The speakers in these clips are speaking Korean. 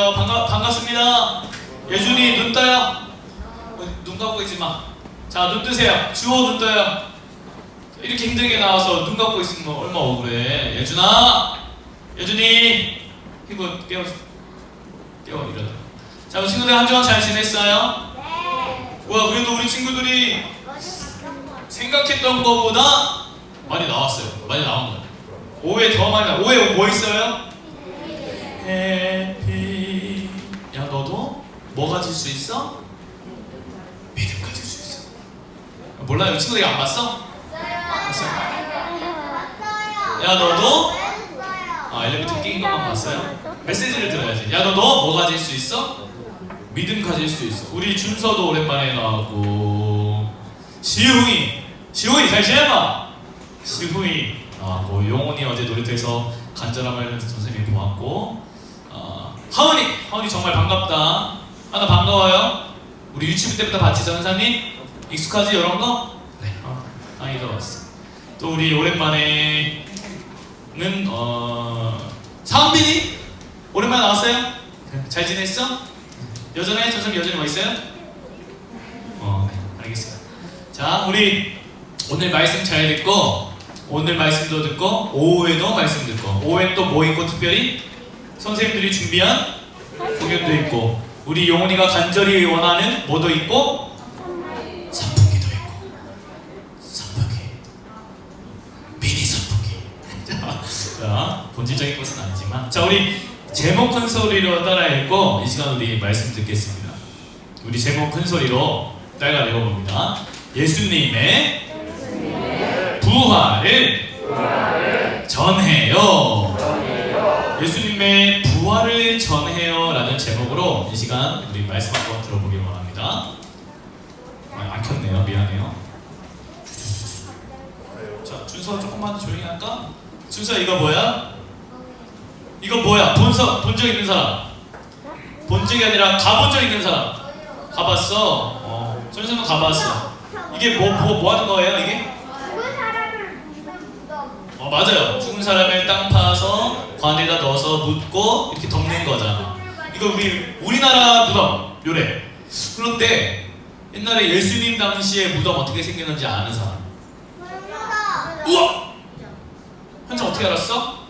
어, 반가, 반갑습니다. 예준이 눈 떠요. 어, 눈 감고 있지 마. 자, 눈 뜨세요. 주호 눈 떠요. 이렇게 힘들게 나와서 눈 감고 있으면 얼마 억울해. 예준아! 예준이! 이거 깨워. 깨워, 이러다. 자, 친구들 한 주간 잘 지냈어요? 와, 그래도 우리 친구들이 생각했던 것보다 많이 나왔어요. 많이 나온 거예요. 5회 더 많이 나. 5회 뭐 있어요? 야 너도 뭐 가질 수 있어? 믿음 가질 수 있어. 몰라요. 친구들이 안 봤어? 야 너도 아 엘리베이터 낀 것만 봤어요? 메시지를 들어야지. 야 너도 뭐 가질 수 있어? 믿음 가질 수 있어. 우리 준서도 오랜만에 나왔고 시훈이 시훈이 잘 지내봐. 시훈이 나왔고 용훈이 어제 놀이터에서 간절함을 선생님이 보았고 어, 하은이 하은이 정말 반갑다. 하나 반가워요. 우리 유치부 때부터 봤지 전사님? 익숙하지 이런 거? 네. 어, 하은이도 왔어. 또 우리 오랜만에는 어 상빈이 오랜만에 나왔어요? 잘 지냈어? 여전해? 전사님 여전히 뭐 있어요? 어, 네, 알겠어요. 자, 우리 오늘 말씀 잘 듣고 오늘 말씀도 듣고 오후에도 말씀 듣고 오후엔 또 뭐 있고 특별히 선생님들이 준비한 공연도 있고 우리 용훈이가 간절히 원하는 뭐도 있고? 선풍기도 있고. 선풍기 미니 선풍기 자, 자 본질적인 것은 아니지만. 자 우리 제목 큰 소리로 따라 읽고 이 시간 우리 말씀 듣겠습니다. 우리 제목 큰 소리로 따라 읽어봅니다. 예수님의 부활을 전해요. 예수님의 부활을 전해요 라는 제목으로 이 시간 우리 말씀 한번 들어보길 원합니다. 아, 안 켰네요. 미안해요. 자, 준서 조금만 조용히 할까? 준서 이거 뭐야? 이거 뭐야? 본서 본적 있는 사람? 본 적이 아니라 가본 적 있는 사람? 가봤어. 어, 준서는 가봤어. 이게 뭐 뭐 뭐 하는 거예요? 이게? 어 맞아요. 죽은 사람을 땅 파서 관에다 넣어서 묻고 이렇게 덮는 거잖아. 이거 우리 우리나라 무덤 요래. 그런데 옛날에 예수님 당시에 무덤 어떻게 생겼는지 아는 사람? 우와! 현정 어떻게 알았어?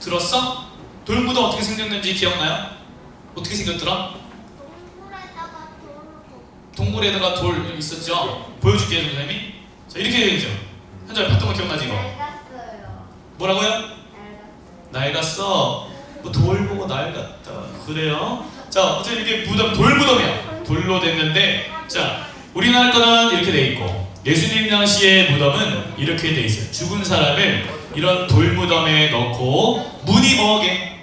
들었어? 돌무덤 어떻게 생겼는지 기억나요? 어떻게 생겼더라? 동굴에다가 돌 있었죠? 보여줄게요 선생님이. 자 이렇게 되죠. 현정 봤던 거 기억나지 이거? 뭐라고요? 낡았어. 뭐 돌 보고 낡았다. 그래요? 자, 어쨌든 이렇게 무덤 돌 무덤이야. 돌로 됐는데, 자, 우리나라 거는 이렇게 돼 있고, 예수님 당시의 무덤은 이렇게 돼 있어요. 죽은 사람을 이런 돌 무덤에 넣고 문이 뭐게?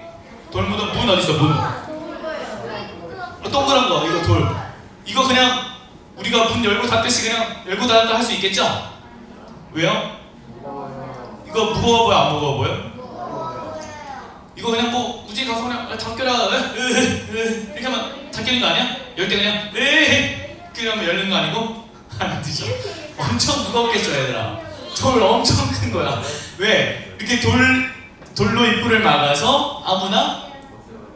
돌 무덤 문 어디 있어? 문. 어, 동그란 거 이거 돌. 이거 그냥 우리가 문 열고 닫듯이 그냥 열고 닫았다 할 수 있겠죠? 왜요? 이거 무거워 보여 안 무거워 보여? 이거 그냥 뭐 우지 가서 그냥 아, 으, 이렇게 하면 닫히는 거 아니야? 열 때 그냥 이렇게 하면 열리는 거 아니고? 아니죠. 엄청 무겁겠죠 얘들아. 돌 엄청 큰 거야. 왜? 이렇게 돌 돌로 입구를 막아서 아무나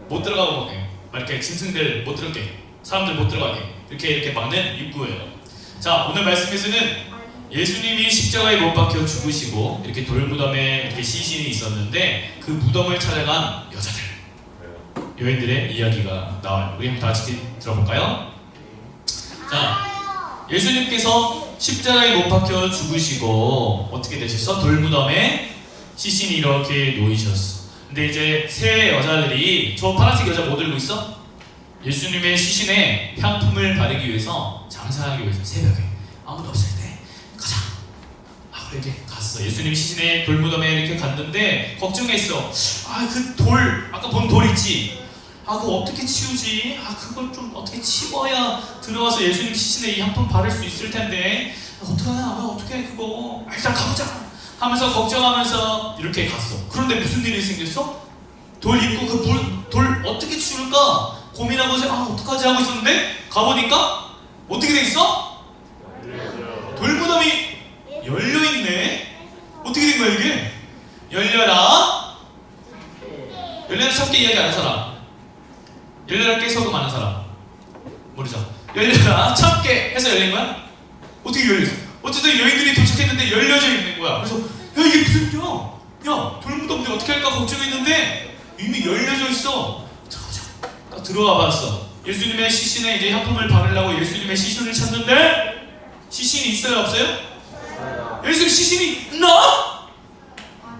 못 들어가고 막 이렇게 짐승들 못 들어게. 사람들 못 들어가게. 이렇게 이렇게 막는 입구예요. 자 오늘 말씀에서는 예수님이 십자가에 못 박혀 죽으시고 이렇게 돌무덤에 이렇게 시신이 있었는데 그 무덤을 찾아간 여자들 여인들의 이야기가 나와요. 우리 다 같이 들어볼까요? 자, 예수님께서 십자가에 못 박혀 죽으시고 어떻게 되셨어? 돌무덤에 시신이 이렇게 놓이셨어. 근데 이제 세 여자들이 저 파란색 여자 뭐 들고 있어? 예수님의 시신에 향품을 바르기 위해서 장사하기 위해서 새벽에 아무도 없을 때 이렇게 갔어. 예수님 시신의 돌무덤에 이렇게 갔는데 걱정했어. 아 그 돌 아까 본 돌 있지. 아 그거 어떻게 치우지? 아 그걸 좀 어떻게 치워야 들어와서 예수님 시신에 이 향품 바를 수 있을 텐데 아, 어떡하냐? 아, 어떻게 그거? 아, 일단 가보자. 하면서 걱정하면서 이렇게 갔어. 그런데 무슨 일이 생겼어? 돌 입고 그물돌 어떻게 치울까 고민하고 생- 아 어떡하지 하고 있었는데 가보니까 어떻게 돼 있어? 돌무덤이 열려 있네. 어떻게 된 거야 이게? 열려라. 열려라 참게 이야기 안 하는 사람. 열려라 깨서도 많은 사람 모르죠? 열려라 참깨 해서 열린 거야? 어떻게 열렸어? 어쨌든 여인들이 도착했는데 열려져 있는 거야. 그래서 야 이게 무슨 일이야? 야 돌무덤인데 어떻게 할까 걱정했는데 이미 열려져 있어. 딱 들어와 봤어. 예수님의 시신에 이제 향품을 바르려고 예수님의 시신을 찾는데 시신이 있어요 없어요? 예수님 시신이 있나?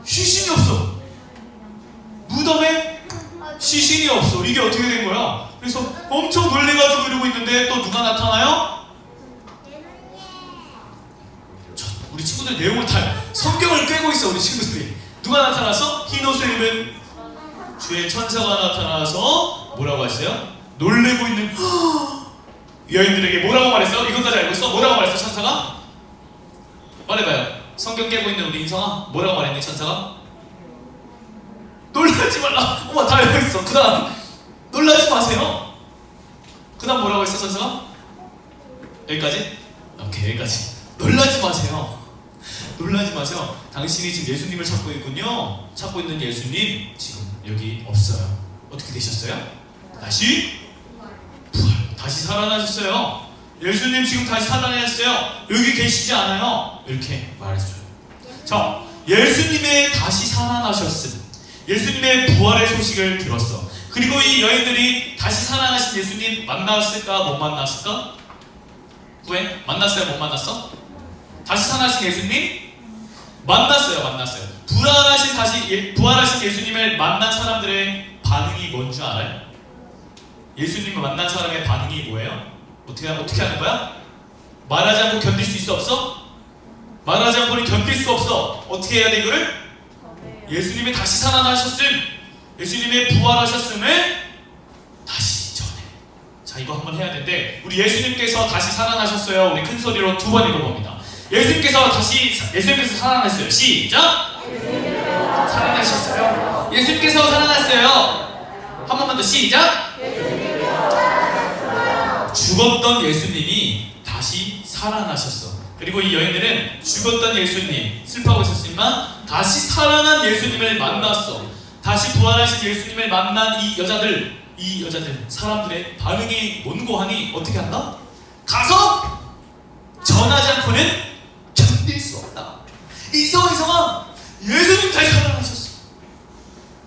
시신이 없어. 무덤에 시신이 없어. 이게 어떻게 된 거야? 그래서 엄청 놀래가지고 이러고 있는데 또 누가 나타나요? 저, 우리 친구들 내용을 다 성경을 꿰고 있어 우리 친구들이 누가 나타나서 흰 옷을 입은 주의 천사가 나타나서 뭐라고 했어요? 놀래고 있는 여인들에게 뭐라고 말했어? 이것까지 알고 있어? 뭐라고 말했어 천사가? 말해봐요. 성경 깨고 있는 우리 인성아 뭐라고 말했니 천사가? 놀라지 말라 어머 다 알고 있어. 그 다음 놀라지 마세요. 그 다음 뭐라고 했어 천사가? 여기까지? 오케이 여기까지. 놀라지 마세요. 놀라지 마세요. 당신이 지금 예수님을 찾고 있군요. 찾고 있는 예수님 지금 여기 없어요. 어떻게 되셨어요? 다시? 부활. 다시 살아나셨어요 예수님 지금 다시 살아나셨어요 여기 계시지 않아요 이렇게 말해줘요 자 예수님의 다시 살아나셨음 예수님의 부활의 소식을 들었어 그리고 이 여인들이 다시 살아나신 예수님 만났을까 못 만났을까? 후에 만났어요 못 만났어? 다시 살아나신 예수님 만났어요 만났어요 부활하신 다시 예- 부활하신 예수님을 만난 사람들의 반응이 뭔 줄 알아요? 예수님을 만난 사람의 반응이 뭐예요? 어떻게 어떻게 하는 거야? 말하지 않고 견딜 수 있어 없어? 말하지 않고는 견딜 수 없어. 어떻게 해야 돼 이거를? 예수님이 다시 살아나셨음. 예수님의 부활하셨음을 다시 전해. 자 이거 한번 해야 되는데 우리 예수님께서 다시 살아나셨어요. 우리 큰 소리로 두 번 읽어봅니다. 예수님께서 다시 예수님께서 살아났어요. 시작! 살아나셨어요. 예수님께서 살아났어요. 한 번만 더 시작 죽었던 예수님이 다시 살아나셨어 그리고 이 여인들은 죽었던 예수님 슬퍼하고 있었지만 다시 살아난 예수님을 만났어 다시 부활하신 예수님을 만난 이 여자들 이 여자들 사람들의 반응이 곤고하니 어떻게 한다? 가서 전하지 않고는 견딜 수 없다 이성아 이성아 예수님 다시 살아나셨어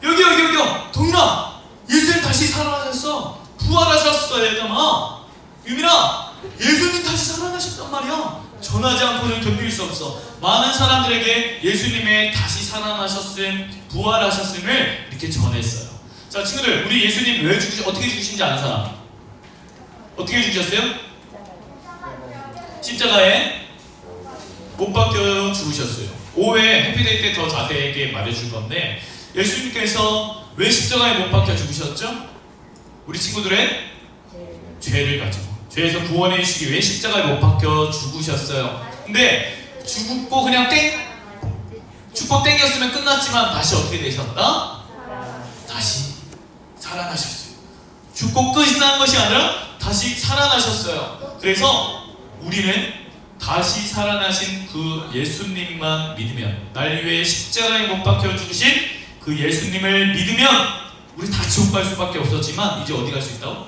여기 여기 여기요 동인아 예수님 다시 살아나셨어 부활하셨어 얘들아 유민아 예수님 다시 살아나셨단 말이야 전하지 않고는 견딜 수 없어 많은 사람들에게 예수님의 다시 살아나셨음 부활하셨음을 이렇게 전했어요 자 친구들 우리 예수님 왜 죽으시 어떻게 죽으신지 아는 사람 어떻게 죽으셨어요? 십자가에 못 박혀 죽으셨어요. 5회 해피데이 때 더 자세하게 말해줄 건데 예수님께서 왜 십자가에 못 박혀 죽으셨죠? 우리 친구들의 죄를 가지고 죄에서 구원해 주시기 위해 십자가에 못 박혀 죽으셨어요. 근데 죽고 그냥 땡 죽고 땡겼으면 끝났지만 다시 어떻게 되셨다? 살아나셨어요. 죽고 끝이 난 것이 아니라 다시 살아나셨어요. 그래서 우리는 다시 살아나신 그 예수님만 믿으면 날 위해 십자가에 못 박혀 죽으신 그 예수님을 믿으면 우리 다 지옥 갈 수밖에 없었지만 이제 어디 갈 수 있다고?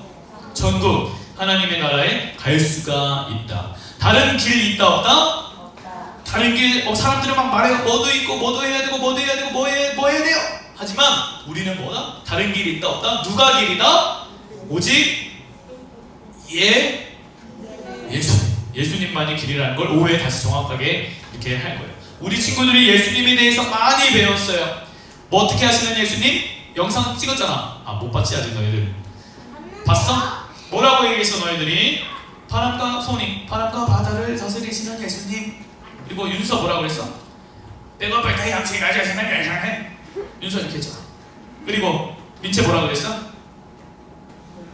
전국 하나님의 나라에 갈 수가 있다. 다른 길 있다 없다? 다른 길 어, 사람들은 막 말해요. 뭐도 있고 뭐도 해야 되고 뭐도 해야 되고 뭐, 해, 뭐 해야 돼요. 하지만 우리는 뭐다? 다른 길이 있다 없다? 누가 길이다? 오직 예 예수님. 예수님만이 길이라는 걸 오후에 다시 정확하게 이렇게 할 거예요. 우리 친구들이 예수님에 대해서 많이 배웠어요. 뭐 어떻게 하시는 예수님? 영상 찍었잖아. 아 못 봤지 아직 너희들. 봤어? 뭐라고 얘기했어 너희들이? 바람과 소니, 바람과 바다를 다스리시는 예수님. 그리고 윤서 뭐라고 그랬어? 백업을 다 양치 가져시는 예수님. 윤서 이렇게 했잖아. 그리고 민채 뭐라고 그랬어?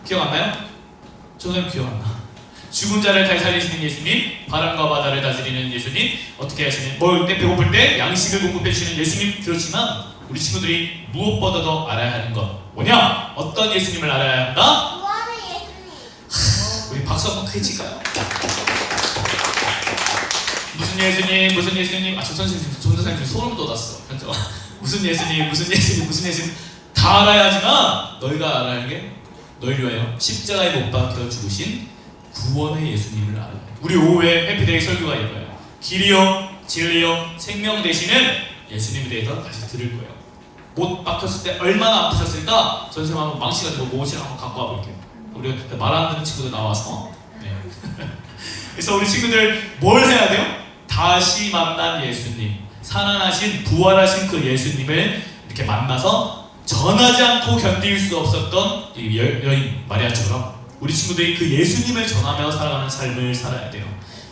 기억 안 나요? 저는 기억 안 나. 죽은 자를 다시 살리시는 예수님, 바람과 바다를 다스리는 예수님, 어떻게 하시는? 먹을 때 배고플 때 양식을 공급해 주시는 예수님 그렇지만 우리 친구들이 무엇보다도 알아야 하는 것 뭐냐? 어떤 예수님을 알아야 한다? 좋아하는 예수님. 우리 박수 한번 크게 칠까요? 무슨 예수님, 무슨 예수님, 아, 저 선생님, 전 선생님 소름 돋았어. 현정. 무슨 예수님, 무슨 예수님, 무슨 예수님 다 알아야지만 너희가 알아야 하는 게 너희를 위하여 십자가에 못 박혀 죽으신 구원의 예수님을 알아요. 우리 오후에 해피데이 설교가 이거예요. 길이요, 진리요, 생명 되시는 예수님에 대해서 다시 들을 거예요. 못 박혔을 때 얼마나 아프셨을까? 선생님 한번 망치 가지고 못을 한번 갖고 와볼게요. 우리 말안 듣는 친구들 나와서. 네. 그래서 우리 친구들 뭘 해야 돼요? 다시 만난 예수님, 살아나신 부활하신 그 예수님을 이렇게 만나서 전하지 않고 견딜 수 없었던 이 여, 여인 마리아처럼 우리 친구들이 그 예수님을 전하며 살아가는 삶을 살아야 돼요.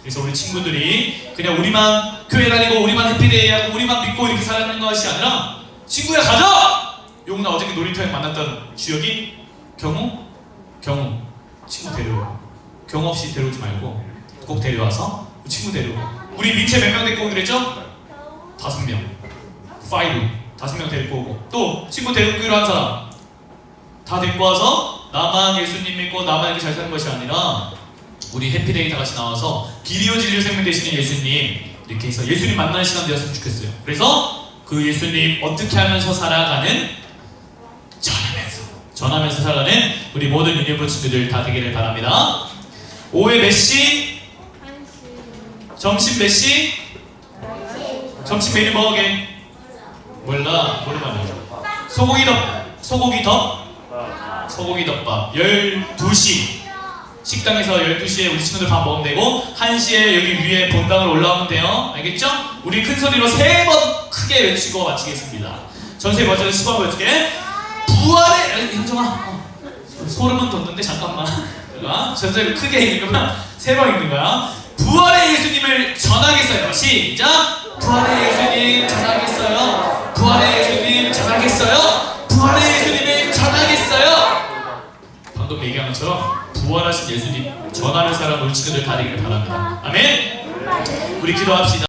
그래서 우리 친구들이 그냥 우리만 교회 다니고 우리만 해피데이 하고 우리만 믿고 이렇게 살아가는 것이 아니라 친구야 가자! 용나 어저께 놀이터에 만났던 주역이 경우? 경우 친구 데려오 경우 없이 데려오지 말고 꼭 데려와서 친구 데려오고 우리 밑에 몇명 데리고 오기로 했죠? 다섯 명. 파이브. 다섯 명 데리고 오고. 또 친구 데리고 오기로 한 사람. 다 데리고 와서 나만 예수님 믿고 나만 이렇게 잘 사는 것이 아니라 우리 해피데이 다 같이 나와서 길이요 진리요 생명 되시는 예수님 이렇게 해서 예수님 만나는 시간 되었으면 좋겠어요. 그래서 그 예수님 어떻게 하면서 살아가는 전하면서 전하면서 살아가는 우리 모든 유니버 친구들 다 되기를 바랍니다. 오후에 몇 시? 점심 몇 시? 점심 메뉴 뭐게? 몰라 모르면 소고기 덮 소고기 덮? 소고기 덮밥. 12시. 식당에서 12시에 우리 친구들 밥 먹으면 되고 1시에 여기 위에 본당으로 올라오면 돼요. 알겠죠? 우리 큰 소리로 세 번 크게 외치고 마치겠습니다. 전세 먼저 10번 보여줄게. 부활의 현정아. 어. 소름은 돋는데 잠깐만. 내가 전세를 크게 읽으면 세 번 읽는 거야. 부활의 예수님을 전하겠어요. 시작 부활의 예수님 전하겠어요. 부활의 예수님 전하겠어요. 부활의 예수님을 전하겠어요. 방금 얘기한 것처럼 부활하신 예수님 전하는 사람 다 되기를 바랍니다. 아멘. 우리 기도합시다